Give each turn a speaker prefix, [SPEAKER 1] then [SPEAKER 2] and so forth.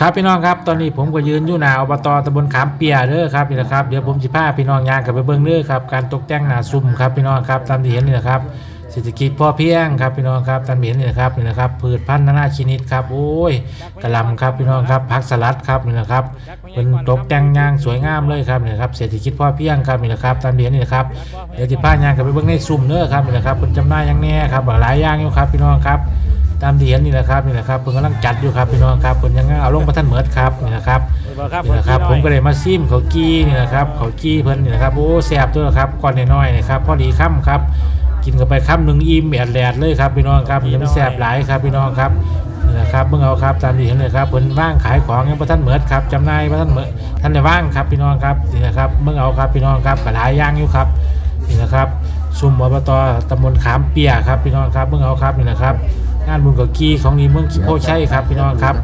[SPEAKER 1] ครับพี่น้องครับตอนนี้ผมก็ยืนอยู่หน้าอบตตำบลขามเปียเด้อครับนี่นะครับเดี๋ยวผมสิพาพี่น้องยางกับไปเบิ่งเด้อครับการตกแต่งหน้าซุ่มครับพี่น้องครับตามที่เห็นนี่นะครับเศรษฐกิจพอเพียงครับพี่น้องครับตามที่เห็นนี่นะครับนี่นะครับพืชพันธุ์นานาชนิดครับโอ้ยกระลำครับพี่น้องครับผักสลัดครับนี่นะครับเป็นตกแต่งยางสวยงามเลยครับนี่นะครับเศรษฐกิจพอเพียงครับนี่นะครับตามที่เห็นนี่นะครับเดี๋ยวสิพายางกับไปเบิ่งในซุ่มเด้อครับนี่นะครับเป็นจำหน่ายอย่างแน่ครับหลายอย่างอยู่ครับพี่น้องครับ ตามที่เห็นนี่แหละครับนี่แหละครับเพิ่นกำลังจัดอยู่ครับพี่น้องครับเพิ่นยังเอาลงประทันเหมิดครับนี่นะครับนี่นะครับ ผมก็เลยมาซิมเขาวกี้นี่นะครับเขาวกี้เพิ่นนี่นะครับโอ้แซ่บด้วยครับก้อนน้อยๆนะครับพอดีค่ำครับ กินกันไปค่ำหนึ่งอิ่มแอดแลดเลยครับพี่น้องครับยังไม่แซ่บหลายครับพี่น้องครับนี่นะครับเบิ่งเอาครับตามที่เห็นเลยครับเพิ่นว่างขายของยังประทันเหมิดครับจำหน่ายประทันเหมิดท่านได้ว่างครับพี่น้องครับนี่นะครับเบิ่งเอาครับพี่น้องครับก็หลายอย่างอยู่ครับนี่นะครับซุ่มอบตตำบลขามเปียครับพี่น้องครับเบิ่งเอาครับนี่นะครับ งานบุญกับกีของนีเมืองโพชัยครับพี่น้องครับ